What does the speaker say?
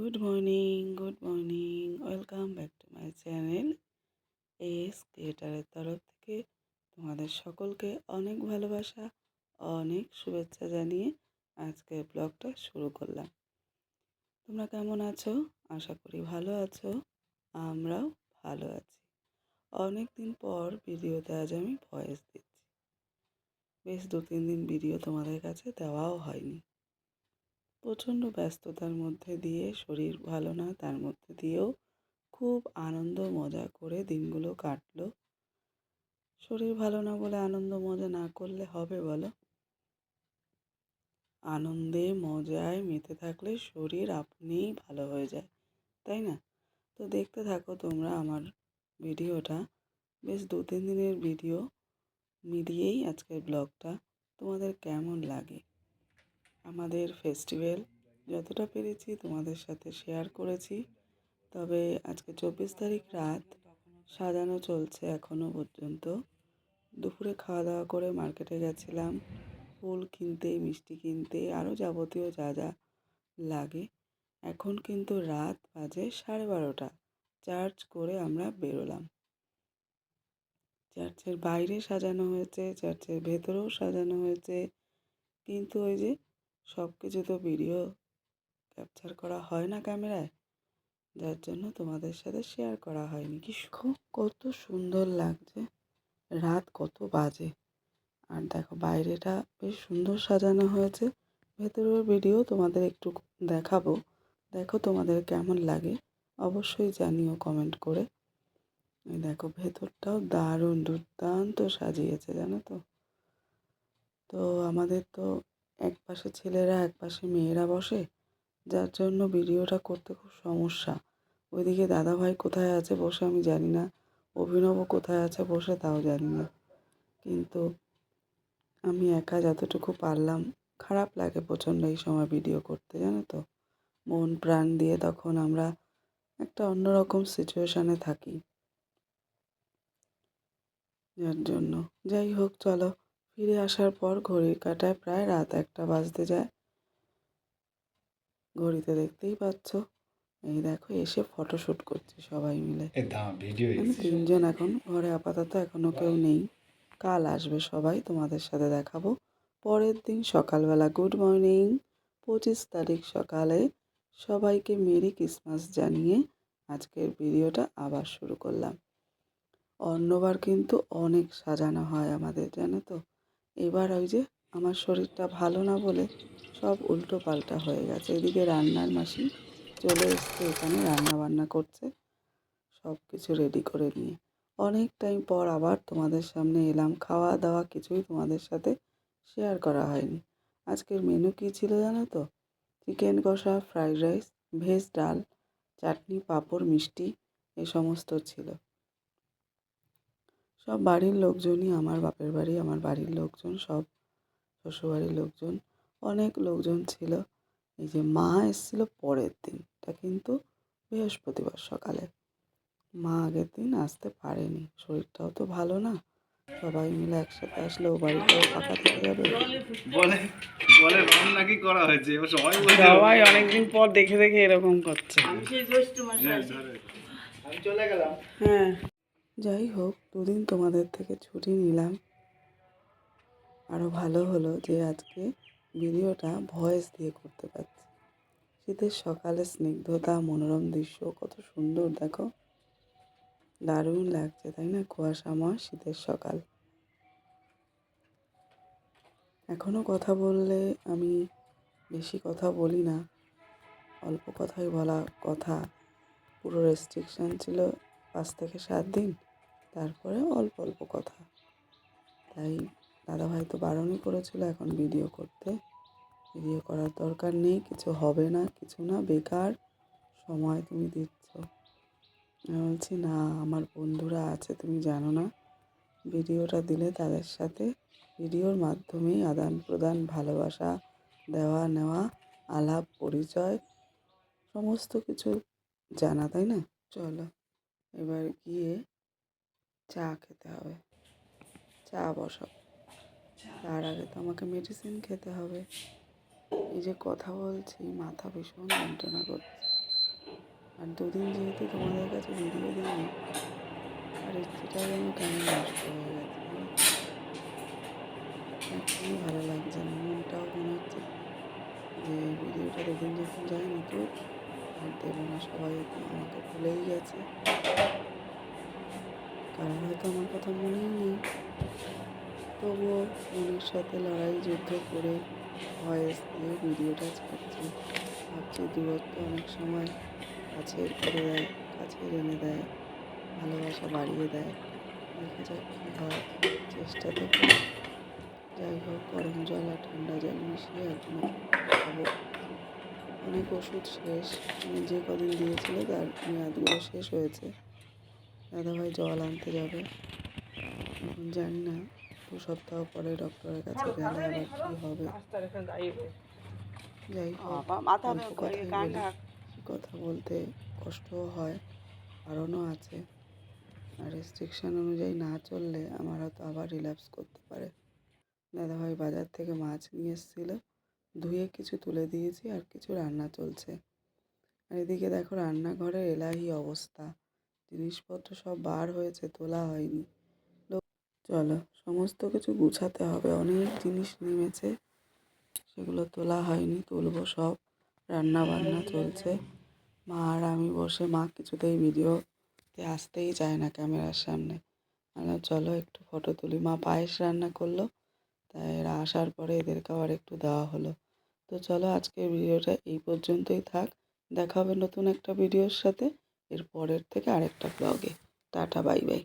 Good morning good morning. Welcome back to my channel S ক্রিয়েটারের তরফ থেকে তোমাদের সকলকে অনেক ভালোবাসা, অনেক শুভেচ্ছা জানিয়ে আজকের ব্লগটা শুরু করলাম। তোমরা কেমন আছো? আশা করি ভালো আছো, আমরাও ভালো আছি। অনেক দিন পর ভিডিওতে আজ আমি ভয়েস দিচ্ছি। বেশ দু তিন দিন ভিডিও তোমাদের কাছে দেওয়াও হয়নি। প্রচণ্ড ব্যস্ততার মধ্যে দিয়ে, শরীর ভালো না, তার মধ্যে দিয়েও খুব আনন্দ মজা করে দিনগুলো কাটলো। শরীর ভালো না বলে আনন্দ মজা না করলে হবে বলো? আনন্দে, মজায় মেতে থাকলে শরীর আপনিই ভালো হয়ে যায়, তাই না? তো দেখতে থাকো তোমরা আমার ভিডিওটা। বেশ দু তিন দিনের ভিডিও মিলিয়েই আজকের ব্লগটা। তোমাদের কেমন লাগে? আমাদের ফেস্টিভ্যাল যতটা পেরেছি তোমাদের সাথে শেয়ার করেছি। তবে আজকে চব্বিশ তারিখ রাত সাজানো চলছে এখনও পর্যন্ত। দুপুরে খাওয়া দাওয়া করে মার্কেটে গেছিলাম। ফুল কিনতে, মিষ্টি কিনতে আরও যাবতীয় যা যা লাগে। এখন কিন্তু রাত বাজে সাড়ে বারোটা। চার্চ করে আমরা বেরোলাম। চার্চের বাইরে সাজানো হয়েছে চার্চের ভেতরেও সাজানো হয়েছে। কিন্তু ওই যে সব কিছু তো ভিডিও ক্যাপচার করা হয় না ক্যামেরায় যার জন্য তোমাদের সাথে শেয়ার করা হয়নি। কি খুব, কত সুন্দর লাগছে। রাত কত বাজে। আর দেখো বাইরেটা বেশ সুন্দর সাজানো হয়েছে। ভেতরের ভিডিও তোমাদের একটু দেখাবো। দেখো তোমাদের কেমন লাগে। অবশ্যই জানিও কমেন্ট করে। দেখো ভেতরটাও দারুণ দুর্দান্ত সাজিয়েছে, জানো তো। তো আমাদের তো এক পাশে ছেলেরা এক পাশে মেয়েরা বসে? যার জন্য ভিডিওটা করতে খুব সমস্যা। ওইদিকে দাদাভাই কোথায় আছে বসে আমি জানি না। অভিনব কোথায় আছে বসে তাও জানি না। কিন্তু আমি একা যতটুকু পারলাম, খারাপ লাগে প্রচণ্ড এই সময় ভিডিও করতে, জানো তো? মন প্রাণ দিয়ে তখন আমরা একটা অন্যরকম সিচুয়েশানে থাকি। যার জন্য। যাই হোক, চলো। ফিরে আসার পর ঘড়ির কাটায় প্রায় রাত একটা বাজতে যায়। ঘড়িতে দেখতেই পাচ্ছ এই দেখো এসে ফটোশ্যুট করছি সবাই মিলে। তিনজন এখন ঘরে আপাতত এখনও কেউ নেই। কাল আসবে সবাই তোমাদের সাথে দেখাবো। পরের দিন সকালবেলা গুড মর্নিং পঁচিশ তারিখ সকালে সবাইকে মেরি ক্রিসমাস জানিয়ে আজকের ভিডিওটা আবার শুরু করলাম। অন্যবার কিন্তু অনেক সাজানো হয় আমাদের জানো তো? এবার ওই যে আমার শরীরটা ভালো না বলে সব উল্টো পাল্টা হয়ে গেছে। এদিকে রান্নার মাসি চলে এসছে, এখানে রান্না বান্না করছে সব কিছু রেডি করে নিয়ে। অনেক টাইম পর আবার তোমাদের সামনে এলাম। খাওয়া দাওয়া কিছুই তোমাদের সাথে শেয়ার করা হয়নি। আজকের মেনু কী ছিল জানো তো? চিকেন কষা ফ্রাইড রাইস ভেজ ডাল, চাটনি, পাঁপড়, মিষ্টি, এ সমস্ত ছিল। সব বাড়ির লোকজনই আমার বাপের বাড়ি আমার বাড়ির লোকজন সব শ্বশুরবাড়ির লোকজন অনেক লোকজন ছিল। এই যে মা এসেছিল পরের দিন এটা কিন্তু বৃহস্পতিবার সকালে। মা আগের দিন আসতে পারেনি শরীরটাও তো ভালো না। সবাই মিলে একসাথে আসলে ও বাড়িটাও ফাঁকা থেকে যাবে। বলে বলে রং নাকি করা হয়েছে সবাই সবাই অনেকদিন পর দেখে দেখে এরকম করছে। হ্যাঁ, আমি চলে গেলাম। হ্যাঁ। যাই হোক, দুদিন তোমাদের থেকে ছুটি নিলাম। আরও ভালো হলো যে আজকে ভিডিওটা ভয়েস দিয়ে করতে পারছি। শীতের সকালে স্নিগ্ধতা, মনোরম দৃশ্য, কত সুন্দর, দেখো। দারুণ লাগছে, তাই না? কুয়াশা কুয়াশাময় শীতের সকাল। এখনও কথা বললে আমি বেশি কথা বলি না। অল্প কথাই বলা কথা। পুরো রেস্ট্রিকশান ছিল পাঁচ থেকে সাত দিন। তারপরে অল্প অল্প কথা। তাই দাদাভাই তো বারণই করেছিল এখন ভিডিও করতে। ভিডিও করার দরকার নেই, কিছু হবে না, কিছু না, বেকার, সময় তুমি দিচ্ছ। আমি বলছি, না, আমার বন্ধুরা আছে, তুমি জানো না। ভিডিওটা দিলে তাদের সাথে ভিডিওর মাধ্যমেই আদান প্রদান, ভালোবাসা দেওয়া, নেওয়া, আলাপ, পরিচয়, সমস্ত কিছু জানা, তাই না? চলো, এবার গিয়ে চা খেতে হবে। চা বসাও। তার আগে তো আমাকে মেডিসিন খেতে হবে। এই যে কথা বলছি মাথা ভীষণ যন্ত্রণা করছে। আর দুদিন যেহেতু তোমাদের কাছে ভিডিও দিইনি আর ইচ্ছেটাও যেন কেমন নষ্ট হয়ে গেছে একদমই ভালো লাগছে না। মনটাও মনে হচ্ছে যে ভিডিওটা দুদিন যখন যায়নি তো আর দেবো না সবাই। আমাকে ভুলেই গেছে। কারণ হয়তো আমার কথা মনেই নেই। তবুও মনের সাথে লড়াই, যুদ্ধ করে ভয়েস দিয়ে ভিডিওটা ছাড়ছি। ভাবছি দূরত্ব অনেক সময় কাছের করে দেয় কাছের এনে দেয়, ভালোবাসা বাড়িয়ে দেয়। দেখা যাক কী হয়, চেষ্টা তো যাই হোক, গরম জল আর ঠান্ডা জল মিশিয়ে এখন খাব। অনেক ওষুধ শেষ যে কদিন দিয়েছিল, তার মেয়াদগুলো শেষ হয়েছে। দাদাভাই জল আনতে যাবে। এখন জানি না দু সপ্তাহ পরে ডক্টরের কাছে গেলে আবার কী হবে। যাই হোক অল্প কথাই বলি। কথা বলতে কষ্টও হয় কারণও আছে। আর রেস্ট্রিকশান অনুযায়ী না চললে আমার হয়তো আবার রিল্যাপস করতে পারে। দাদাভাই বাজার থেকে মাছ নিয়ে এসেছিল ধুয়ে কিছু তুলে দিয়েছি আর কিছু রান্না চলছে। আর এদিকে দেখো রান্নাঘরের এলাহি অবস্থা। জিনিসপত্র সব বার হয়েছে, তোলা হয়নি। চলো, সমস্ত কিছু গুছাতে হবে। অনেক জিনিস নেমেছে, সেগুলো তোলা হয়নি, তুলবো সব। রান্না বান্না চলছে। মা আর আমি বসে, মা কিছুতেই ভিডিওতে আসতেই চায় না ক্যামেরার সামনে। মানে চলো একটু ফটো তুলি। মা পায়েস রান্না করল, তাই এরা আসার পরে এদেরকে আবার একটু দেওয়া হলো। তো চলো, আজকের ভিডিওটা এই পর্যন্তই থাক। দেখা হবে নতুন একটা ভিডিওর সাথে। এর পরের থেকে আরেকটা ব্লগে টাটা বাই বাই